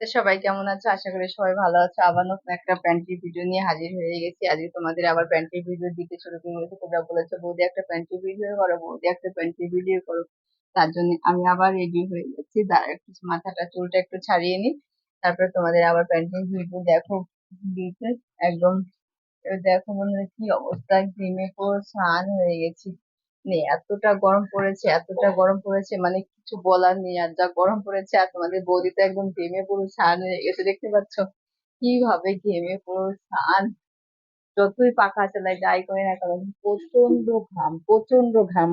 সবাই কেমন আছো? আশা করি সবাই ভালো আছো। আবার নতুন একটা প্যান্ট্রি ভিডিও নিয়ে হাজির হয়ে গেছি। আজকে তোমাদের আবার প্যান্ট্রি ভিডিও দিতে শুরু করে দিয়েছি তোমরা বলেছ, বৌদি একটা প্যান্ট্রি ভিডিও করো, বৌদি একটা প্যান্ট্রি ভিডিও করো। তার জন্য আমি আবার রেডি হয়ে যাচ্ছি দাঁড়া একটু মাথাটা, চুলটা একটু ছাড়িয়ে নিই। তারপরে তোমাদের আবার প্যান্ট্রি ভিডিও দেখো। দিতে একদম, দেখো মনে হয় কি অবস্থা। ঘেমে পুরো স্নান হয়ে গেছি। মানে এতটা গরম পড়েছে, এতটা গরম পড়েছে মানে কিছু বলার নেই, আর যা গরম পড়েছে, আর তোমাদের বৌদি তো একদম ঘেমে পুরো স্নান হয়ে গেছে, দেখতে পাচ্ছ? কীভাবে ঘেমে পুরো স্নান? যতই পাখা চালাই যাই করে না কেন প্রচণ্ড ঘাম প্রচণ্ড ঘাম।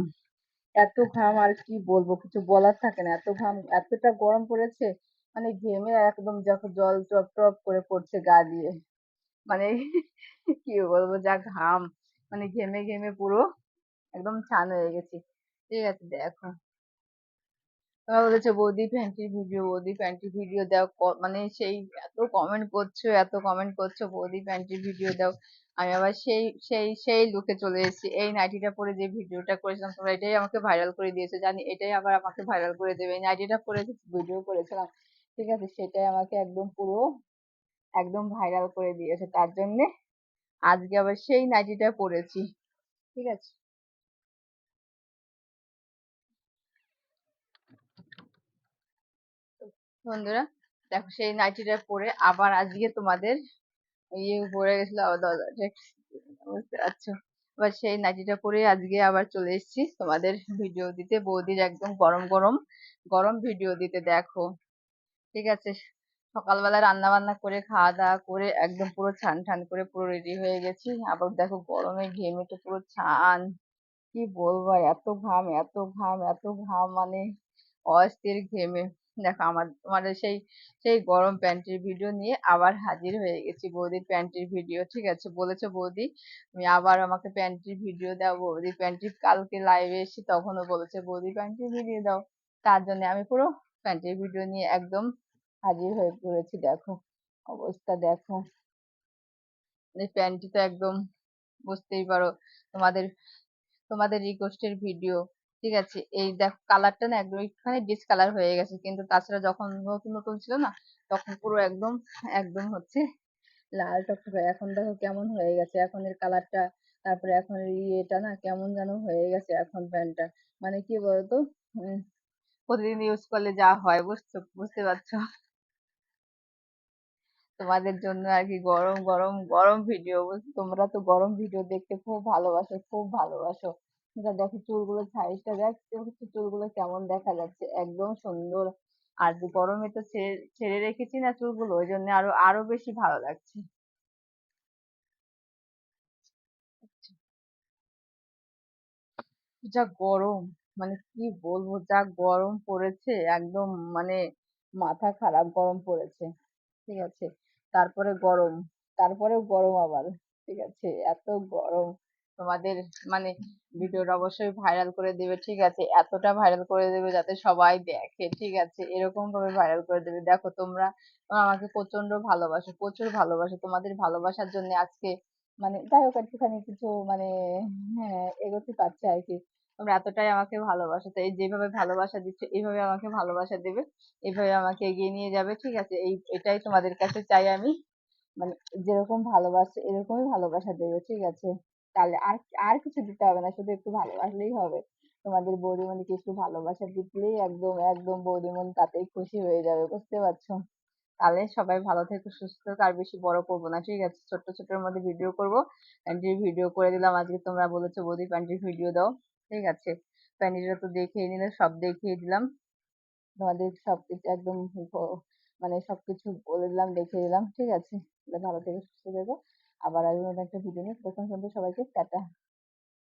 এত ঘাম আর কি বলব, কিছু বলার থাকে না, এত ঘাম, এতটা গরম পড়েছে মানে ঘেমে একদম যখন জল টপ টপ করে পড়ছে গা দিয়ে। মানে কি বলব, যা ঘাম মানে ঘেমে ঘেমে পুরো একদম ছান হয়ে গেছি। ঠিক আছে দেখো তোমরা বলেছ বৌদি প্যান্টির ভিডিও বৌদি প্যান্টির ভিডিও দাও। মানে সেই এত কমেন্ট করছ, এত কমেন্ট করছ, বৌদি প্যান্টির ভিডিও দাও। আমি আবার সেই সেই সেই লুকে চলে এসেছি। এই নাইটিটা পরে যে ভিডিওটা করেছিলাম, তোমরা এটাই আমাকে ভাইরাল করে দিয়েছ। জানি এটাই আবার আমাকে ভাইরাল করে দেবে। এই নাইটিটা পরে ভিডিও করেছিলাম, ঠিক আছে, সেটাই আমাকে একদম পুরো, একদম ভাইরাল করে দিয়েছে। তার জন্যে আজকে আবার সেই নাইটিটা পরেছি। ঠিক আছে? বন্ধুরা, দেখো সেই নাইটিটা পরে আবার আজকে তোমাদের ইয়ে পরে গেছিল, আবার বুঝতে পারছ? এবার সেই নাইটিটা পরে আজকে আবার চলে এসেছি তোমাদের ভিডিও দিতে। বৌদির একদম গরম গরম গরম ভিডিও দিতে, দেখো। ঠিক আছে? সকালবেলা রান্না বান্না করে, খাওয়া দাওয়া করে একদম পুরো ছান ঠান করে পুরো রেডি হয়ে গেছি। আবার দেখো গরমে ঘেমে তো পুরো ছান। কি বলব এত ঘাম এত ঘাম এত ঘাম মানে অস্থির ঘেমে। দেখো আমার, তোমাদের সেই সেই গরম প্যান্টের ভিডিও নিয়ে আবার হাজির হয়ে গেছি বৌদির প্যান্টের ভিডিও ঠিক আছে? বলেছ বৌদি, তুমি আবার আমাকে প্যান্টের ভিডিও দাও, বৌদি প্যান্টির কালকে লাইভে এসে তখনও বলেছে, বৌদি প্যান্টির ভিডিও দাও। তার জন্য আমি পুরো প্যান্টের ভিডিও নিয়ে একদম হাজির হয়ে পড়েছি, দেখো। অবস্থা দেখো। এই প্যান্টটি তো একদম, বুঝতেই পারো, তোমাদের তোমাদের রিকোয়েস্টের ভিডিও ঠিক আছে, এই দেখো কালারটা না একদম একটুখানি ডিসকালার হয়ে গেছে। কিন্তু তাছাড়া যখন নতুন নতুন ছিল না, তখন পুরো একদম একদম হচ্ছে লাল টকটকে। এখন দেখো কেমন হয়ে গেছে। এখন এর কালারটা তারপরে এখন ইয়েটা না কেমন যেন হয়ে গেছে এখন প্যান্টটা মানে কি বলতো? প্রতিদিন ইউজ করলে যা হয়, বুঝছ? বুঝতে পারছ? তোমাদের জন্য আর কি গরম গরম গরম ভিডিও তোমরা তো গরম ভিডিও দেখতে খুব ভালোবাসো খুব ভালোবাসো। এটা দেখো চুলগুলোর সাইজটা দেখ দেখছ চুলগুলো কেমন দেখা যাচ্ছে। একদম সুন্দর। আর যে গরমে তো ছেড়ে ছেড়ে রেখেছি না চুলগুলো, ওই জন্য আরও আরও বেশি ভালো লাগছে। যা গরম মানে কি বলব, যা গরম পড়েছে, একদম মানে মাথা খারাপ গরম পড়েছে, ঠিক আছে? তারপরে গরম, তারপরেও গরম আবার, ঠিক আছে? এত গরম। তোমাদের মানে ভিডিওটা অবশ্যই ভাইরাল করে দেবে, ঠিক আছে? এতটা ভাইরাল করে দেবে যাতে সবাই দেখে, ঠিক আছে? এরকম ভাবে ভাইরাল করে দেবে। দেখো, তোমরা আমাকে প্রচণ্ড ভালোবাসো, প্রচুর ভালোবাসো। তোমাদের ভালোবাসার জন্য আজকে মানে যাই হোক, একটুখানি কিছু মানে হ্যাঁ এগোতে পারছে আর কি। তোমরা এতটাই আমাকে ভালোবাসো। তো এই যেভাবে ভালোবাসা দিচ্ছ, এইভাবে আমাকে ভালোবাসা দেবে। এইভাবে আমাকে এগিয়ে নিয়ে যাবে, ঠিক আছে? এই, এটাই তোমাদের কাছে চাই আমি। মানে যেরকম ভালোবাসে, এরকমই ভালোবাসা দেবে, ঠিক আছে? তাহলে আর আর কিছু দিতে হবে না, শুধু একটু ভালোবাসলেই হবে। তোমাদের বৌদিমণিকে একটু ভালোবাসা দিলেই একদম একদম বৌদিমণি তাতেই খুশি হয়ে যাবে, বুঝতে পারছ? তাহলে সবাই ভালো থেকো, সুস্থ আর বেশি বড় করব না, ঠিক আছে? ছোট্ট, ছোট্টর মধ্যে ভিডিও করব প্যান্টির ভিডিও করে দিলাম, আজকে তোমরা বলেছ বৌদি প্যান্টির ভিডিও দাও, ঠিক আছে? প্যান্টিটা তো দেখিয়ে নিলে, সব দেখিয়ে দিলাম। তোমাদের সবকিছু একদম মানে সবকিছু বলে দিলাম, দেখিয়ে দিলাম, ঠিক আছে? ভালো থেকো, সুস্থ থেকো। আবার আসব একটা ভিডিও নিয়ে। তখন সবাইকে টাটা।